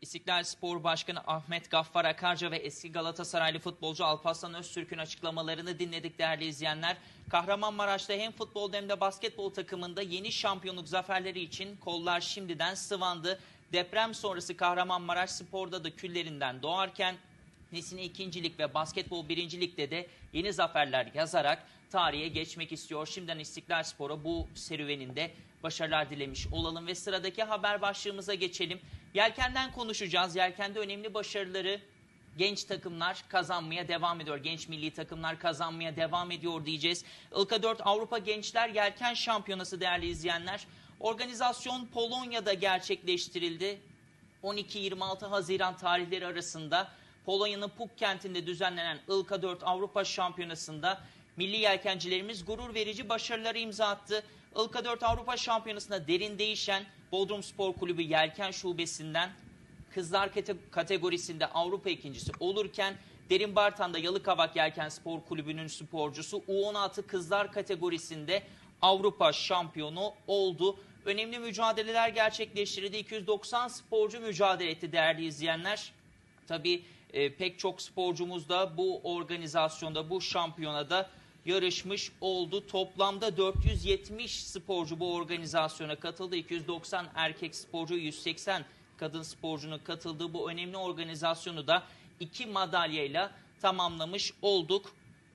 İstiklal Spor Başkanı Ahmet Gaffar Akarca ve eski Galatasaraylı futbolcu Alparslan Öztürk'ün açıklamalarını dinledik değerli izleyenler. Kahramanmaraş'ta hem futbol hem de basketbol takımında yeni şampiyonluk zaferleri için kollar şimdiden sıvandı. Deprem sonrası Kahramanmaraş sporda da küllerinden doğarken Nesine ikincilik ve basketbol birincilikte de yeni zaferler yazarak tarihe geçmek istiyor. Şimdiden İstiklal Spor'a bu serüveninde başarılar dilemiş olalım ve sıradaki haber başlığımıza geçelim. Yelken'den konuşacağız. Yelken'de önemli başarıları genç takımlar kazanmaya devam ediyor. Genç milli takımlar kazanmaya devam ediyor diyeceğiz. Ilka 4 Avrupa Gençler Yelken Şampiyonası değerli izleyenler. Organizasyon Polonya'da gerçekleştirildi. 12-26 Haziran tarihleri arasında Polonya'nın Puk kentinde düzenlenen Ilka 4 Avrupa Şampiyonası'nda milli yelkencilerimiz gurur verici başarıları imza attı. Ilka 4 Avrupa Şampiyonası'nda derin değişen Bodrum Spor Kulübü Yelken Şubesi'nden kızlar kate- kategorisinde Avrupa ikincisi olurken Derin Bartan'da Yalıkavak Yelken Spor Kulübü'nün sporcusu U16 kızlar kategorisinde Avrupa şampiyonu oldu. Önemli mücadeleler gerçekleştirildi. 290 sporcu mücadele etti değerli izleyenler. Tabii e, pek çok sporcumuz da bu organizasyonda, bu şampiyonada yarışmış oldu. Toplamda 470 sporcu bu organizasyona katıldı. 290 erkek sporcu, 180 kadın sporcunun katıldığı bu önemli organizasyonu da iki madalyayla tamamlamış olduk.